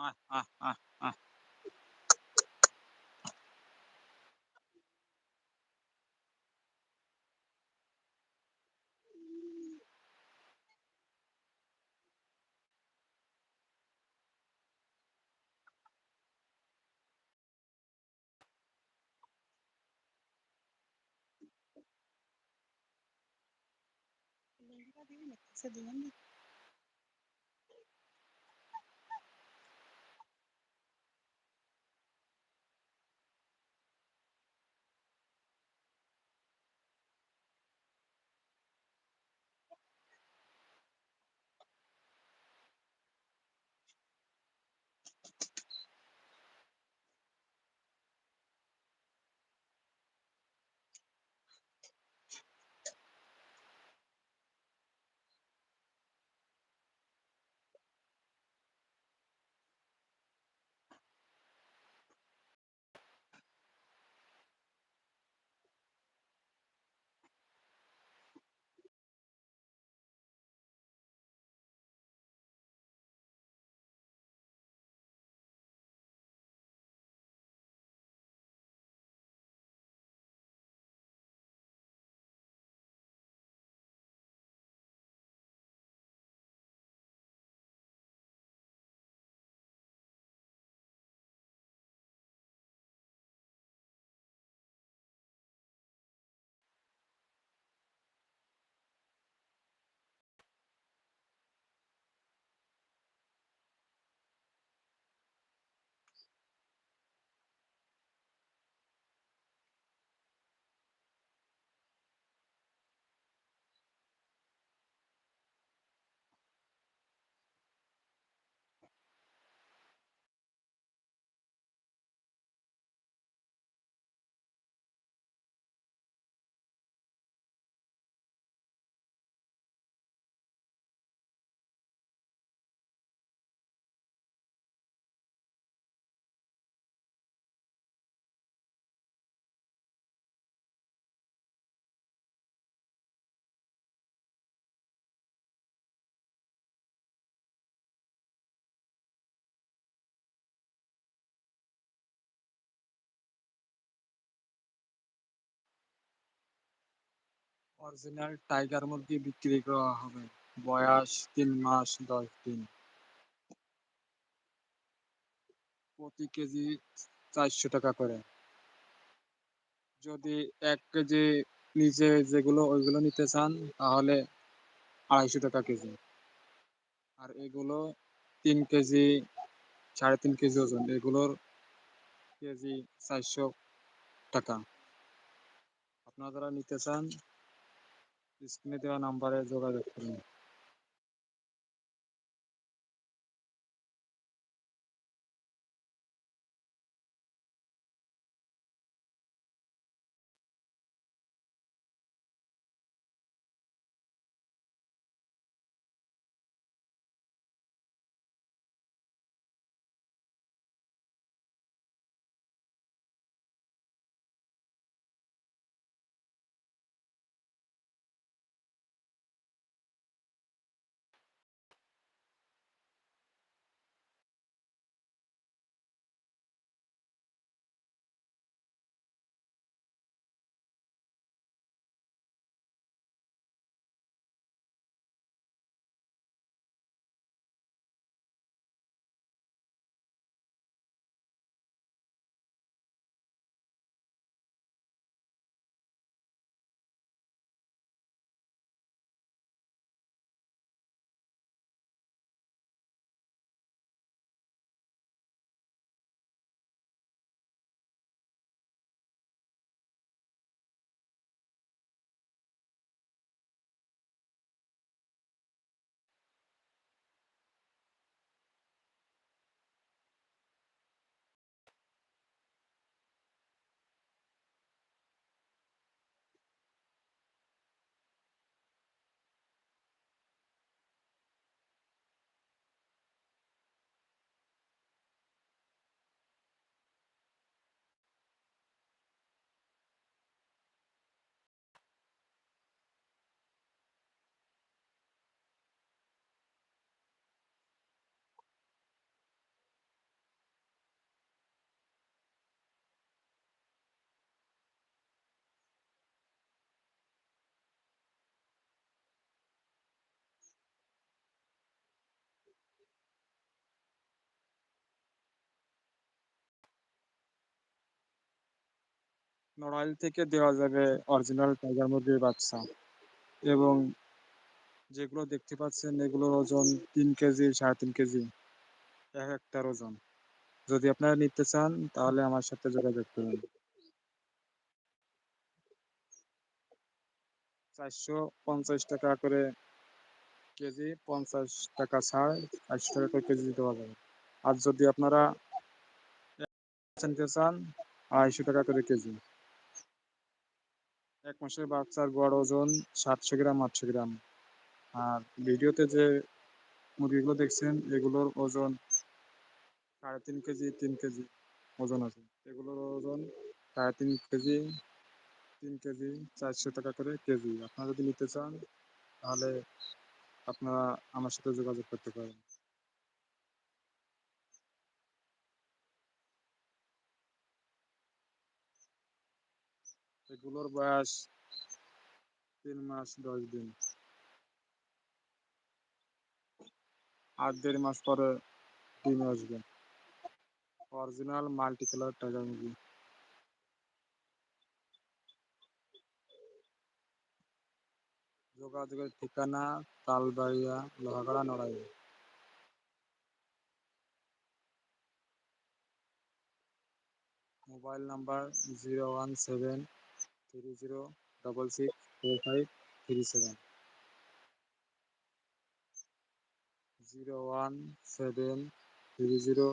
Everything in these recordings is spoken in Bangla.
ah, ah, ah. Grazie a tutti. Original tiger মুরগি বিক্রি করা হবে। বয়স তিন মাস, দশ দিন। প্রতি কেজি চারশো টাকা করে। যদি এক কেজি নিচে যেগুলো, ওইগুলো নিতে চান, তাহলে আড়াইশো টাকা কেজি। আর এগুলো তিন কেজি, সাড়ে তিন কেজি ওজন। এগুলোর কেজি চারশো টাকা। আপনারা যারা নিতে চান স্ক্রিনে দেওয়া নাম্বারে যোগাযোগ করুন নড়াইল থেকে দেওয়া যাবে অরিজিনাল টাইগার মুরগির বাচ্চা। এবং যেগুলো দেখতে পাচ্ছেন, এগুলোর ওজন তিন কেজি, সাড়ে তিন কেজি, এক একটার ওজন। যদি আপনারা নিতে চান, তাহলে আমার সাথে যোগাযোগ করুন। চারশো পঞ্চাশ টাকা করে কেজি, পঞ্চাশ টাকা ছাড়, চারশো টাকা করে কেজি দিতে পারবেন আর যদি আপনারা নিতে চান, আড়াইশো টাকা করে কেজি। এক মাসের বাচ্চার গড় ওজন সাতশো গ্রাম, আটশো গ্রাম। আর ভিডিওতে যে মুরগিগুলো দেখছেন, এগুলোর ওজন সাড়ে তিন কেজি তিন কেজি ওজন আছে। এগুলোর ওজন সাড়ে তিন কেজি তিন কেজি, চারশো টাকা করে কেজি। আপনারা যদি নিতে চান, তাহলে আপনারা আমার সাথে যোগাযোগ করতে পারেন। এগুলোর বয়স তিন মাস দশ দিন। আর দেড় মাস পরে ডিমে আসবে। অরিজিনাল মাল্টি কালার টাইগার মুরগি যোগাযোগের ঠিকানা Talbaria, Lohagara, Narail. Mobile number zero one seven three zero double six four five three seven zero one seven three zero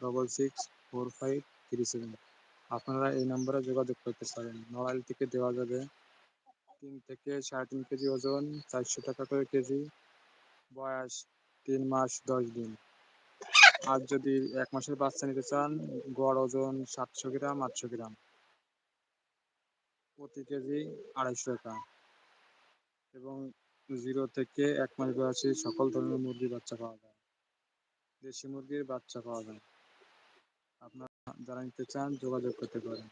double six four five three seven আপনারা এই নম্বরে যোগাযোগ করতে পারেন। নড়াইল থেকে দেওয়া যাবে তিন থেকে সাড়ে তিন কেজি ওজন, চারশো টাকা করে কেজি, বয়স তিন মাস দশ দিন। আর যদি এক মাসের বাচ্চা নিতে চান, গড় ওজন সাতশো গ্রাম, আটশো গ্রাম। প্রতি কেজি আড়াইশো টাকা। এবং জিরো থেকে এক মাস বয়সী সকল ধরনের মুরগির বাচ্চা পাওয়া যায়। দেশি মুরগির বাচ্চা পাওয়া যায়। আপনারা যারা নিতে চান যোগাযোগ করতে পারেন।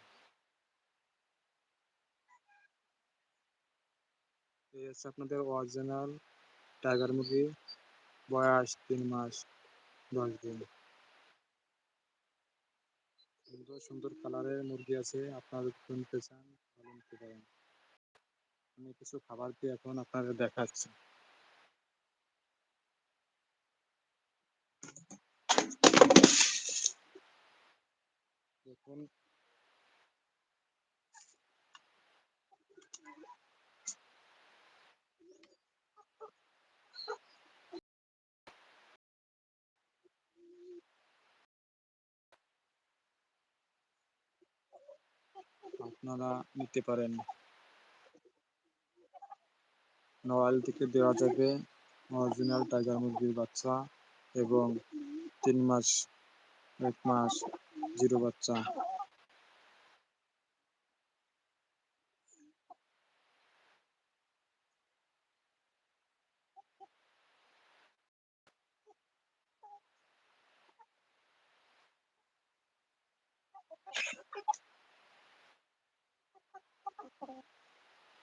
এই হচ্ছে আপনাদের অরিজিনাল টাইগার মুরগি। বয়স তিন মাস, দশ দিন। সুন্দর সুন্দর কালারের মুরগি আছে। আপনারা নিতে চান নিতে পারেন। আমি কিছু খাবার দিয়ে এখন আপনাদের দেখাচ্ছি। দেখুন আপনারা নিতে পারেন। নওয়াল থেকে দেওয়া যাবে অরিজিনাল টাইগার মুরগির বাচ্চা এবং তিন মাস, এক মাস জিরো বাচ্চা।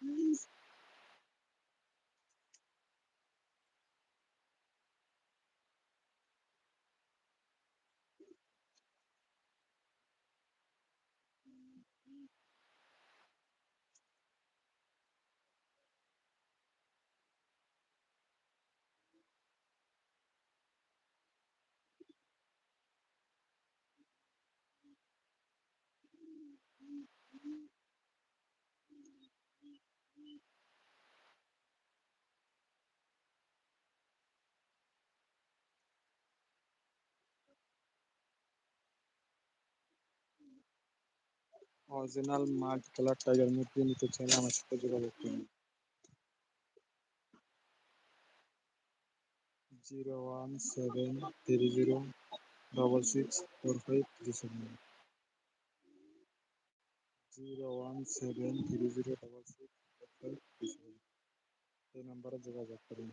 Please. Original multi colour tiger মুরগি নিতে চাইলে আমার সাথে যোগাযোগ করুন। Zero one seven three zero double six four five three seven. Zero one seven three zero double six four five three seven. এই নাম্বারে যোগাযোগ করুন।